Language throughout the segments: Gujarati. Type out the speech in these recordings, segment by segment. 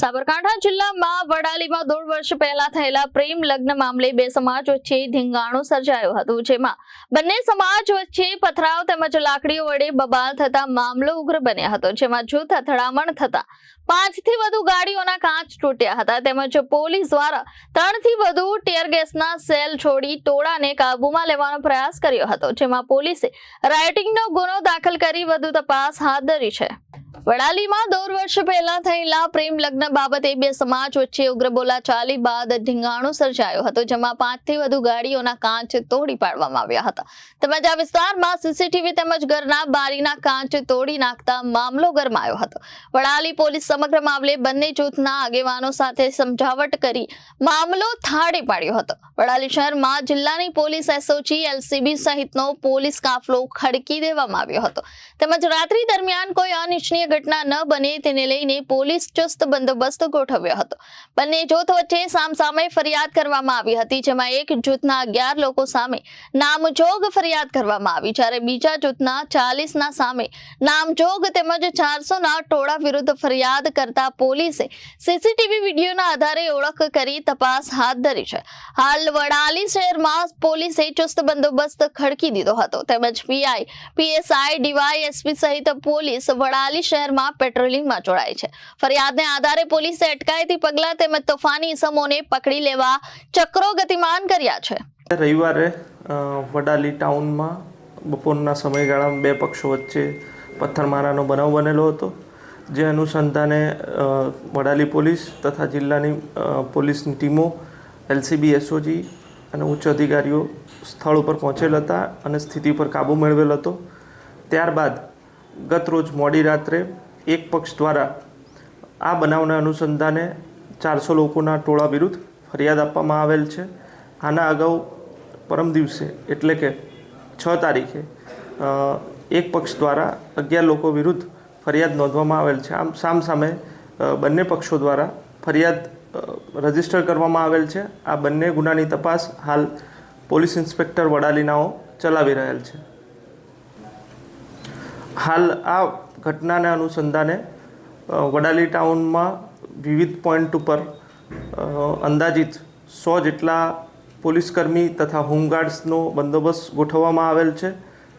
સાબરકાંઠા જિલ્લામાં વડાલીમાં દોઢ વર્ષ પહેલા થયેલા પ્રેમ લગ્ન મામલે બે સમાજ વચ્ચે ધીંગાણું સર્જાયું હતું, જેમાં બંને સમાજ વચ્ચે પથરાવ તેમજ લાકડીઓ વડે બબાલ થતા મામલો ઉગ્ર બન્યો હતો, જેમાં જૂથ અથડામણ થતા પાંચથી વધુ ગાડીઓના કાચ તૂટ્યા હતા, તેમજ પોલીસ દ્વારા ત્રણથી વધુ ટેર ગેસના સેલ છોડી ટોળાને કાબૂમાં લેવાનો પ્રયાસ કર્યો હતો, જેમાં પોલીસે રાઇટિંગનો ગુનો દાખલ કરી વધુ તપાસ હાથ ધરી છે. વડાલીમાં દોઢ વર્ષ પહેલા થયેલા પ્રેમ લગ્ન બાબતે બે સમાજ વચ્ચે ઉગ્ર બોલા ચાલી બાદ ઢીંગાણું સર્જાયો હતો, જેમાં પાંચથી વધુ ગાડીઓના કાચ તોડી પાડવામાં આવ્યા હતા. તેમજ આ વિસ્તારમાં સીસીટીવી તેમજ ઘરના બારીના કાચ તોડી નાખતા મામલો ગરમાયો હતો. વડાલી પોલીસ સમગ્ર મામલે બંને જૂથના આગેવાનો સાથે સમજાવટ કરી મામલો થાળે પાડ્યો હતો. વડાલી શહેરમાં જિલ્લાની પોલીસ એસઓજી એલસીબી સહિતનો પોલીસ કાફલો ખડકી દેવામાં આવ્યો હતો. તેમજ રાત્રિ દરમિયાન કોઈ અનિચ્છનીય ઘટના ન બને તેને લઈને પોલીસ ચુસ્ત બંદોબસ્ત ગોઠવ્યો હતો. બંને જૂથ વચ્ચે સામસામે ફરિયાદ કરવામાં આવી હતી, જેમાં એક જૂથના અગિયાર લોકો સામે નામજોગ ફરિયાદ કરવામાં આવી, જ્યારે બીજા જૂથના ચાલીસના સામે નામજોગ તેમજ ચારસોના ટોળા વિરુદ્ધ ફરિયાદ કરતા પોલીસે સીસીટીવી વિડીયોના આધારે ઓળખ કરી તપાસ હાથ ધરી છે. હાલ વડાલી શહેરમાં પોલીસે ચુસ્ત બંદોબસ્ત ખડકી દીધો હતો, તેમજ પીઆઈ, પીએસઆઈ ડીવાયએસપી સહિત પોલીસ વડાલી શહેરમાં પેટ્રોલિંગમાં જોડાય છે. ફરિયાદને આધારે પોલીસે અટકાયતી પગલાં તેમજ તોફાની ઇસમોને પકડી લેવા ચક્રો ગતિમાન કર્યા છે. રવિવારે વડાલી ટાઉનમાં બપોરના સમયગાળામાં બે પક્ષો વચ્ચે પથ્થરમારાનો બનાવ બનેલો હતો, જે અનુસંધાને વડાલી પોલીસ તથા જિલ્લાની પોલીસની ટીમો, એલસીબી, એસઓજી અને ઉચ્ચ અધિકારીઓ સ્થળ ઉપર પહોંચેલ હતા અને સ્થિતિ પર કાબૂ મેળવેલ હતો. ત્યારબાદ ગત રોજ મોડી રાત્રે એક પક્ષ દ્વારા આ બનાવના અનુસંધાને ચારસો લોકોના ટોળા વિરુદ્ધ ફરિયાદ આપવામાં આવેલ છે. આના અગાઉ પરમ દિવસે, એટલે કે છ તારીખે એક પક્ષ દ્વારા અગિયાર લોકો વિરુદ્ધ ફરિયાદ નોંધવામાં આવેલ છે. આમ સામ સામે બંને પક્ષો દ્વારા ફરિયાદ રજિસ્ટર કરવામાં આવેલ છે. આ બંને ગુનાની તપાસ હાલ પોલીસ ઇન્સ્પેક્ટર વડાલીનાઓ ચલાવી રહેલ છે. હાલ આ ઘટનાના અનુસંધાને વડાલી ટાઉનમાં વિવિધ પોઈન્ટ ઉપર અંદાજિત સો જેટલા પોલીસકર્મી તથા હોમગાર્ડ્સનો બંદોબસ્ત ગોઠવવામાં આવેલ છે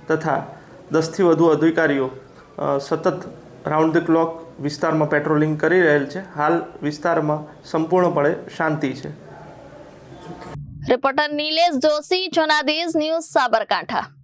તથા દસથી વધુ અધિકારીઓ સતત રાઉન્ડ ધ ક્લોક વિસ્તારમાં પેટ્રોલિંગ કરી રહેલ છે. હાલ વિસ્તારમાં સંપૂર્ણપણે શાંતિ છે. Reporter Nilesh Joshi Janadesh news Sabarkantha.